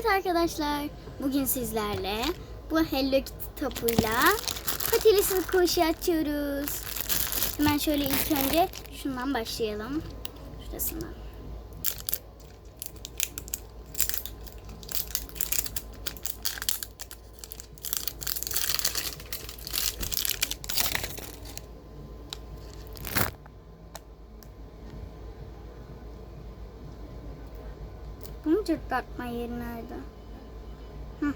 Evet arkadaşlar, bugün sizlerle bu Hello Kitty topuyla patilisiz koşu açıyoruz. Hemen şöyle ilk önce şundan başlayalım. Şurasından. Bunu cırtlatma yeri nerede? Hı.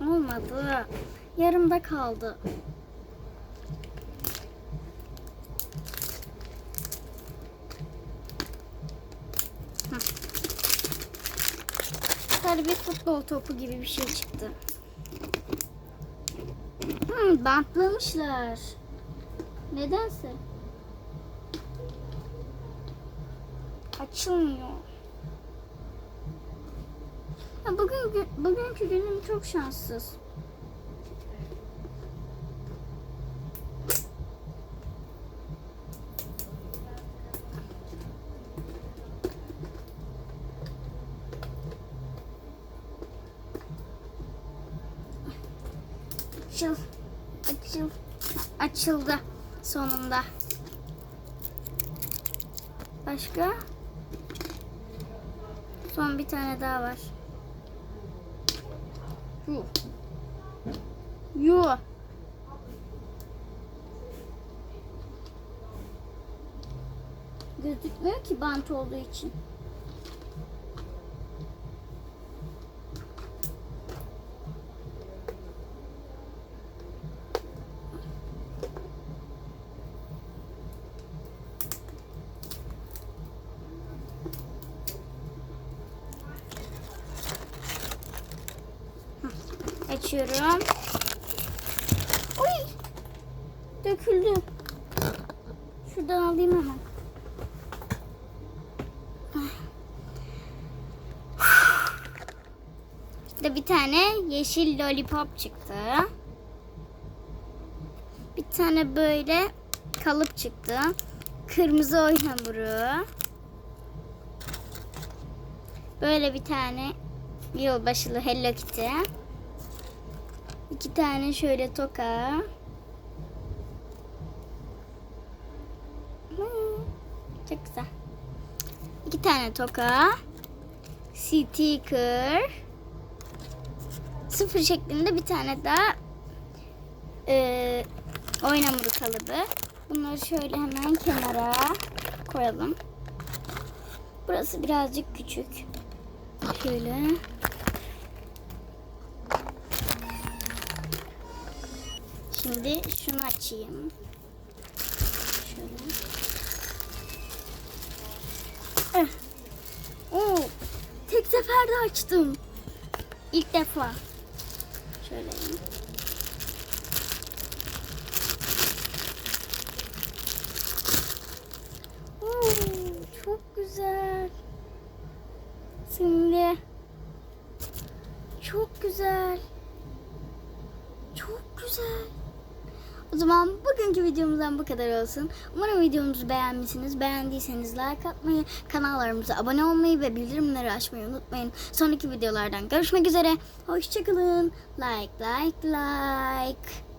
Olmadı. Yarımda kaldı. Hı. Sarı bir futbol topu gibi bir şey çıktı. Hı, bantlamışlar. Nedense. Açılmıyor. Ya bugün gü- bugünkü günüm çok şanssız. Açıl. Açıl. Açıldı sonunda. Başka? Son bir tane daha var. Yuh. Yuh. Gözükmüyor ki bant olduğu için. Açıyorum. Uy! Döküldü. Şuradan alayım hemen. İşte bir tane yeşil lollipop çıktı. Bir tane böyle kalıp çıktı. Kırmızı oy hamuru. Böyle bir tane yılbaşılı Hello Kitty. İki tane şöyle toka. Çok güzel. İki tane toka. Sticker. Sıfır şeklinde bir tane daha e, oyun hamuru kalıbı. Bunları şöyle hemen kenara koyalım. Burası birazcık küçük. Şöyle. Şimdi şunu açayım. Şöyle. Eh. Oo, tek seferde açtım. İlk defa. Şöyle. Oo, çok güzel. Şimdi çok güzel. Çok güzel. O zaman bugünkü videomuzdan bu kadar olsun. Umarım videomuzu beğenmişsiniz. Beğendiyseniz like atmayı, kanallarımıza abone olmayı ve bildirimleri açmayı unutmayın. Sonraki videolardan görüşmek üzere. Hoşçakalın. Like, like, like.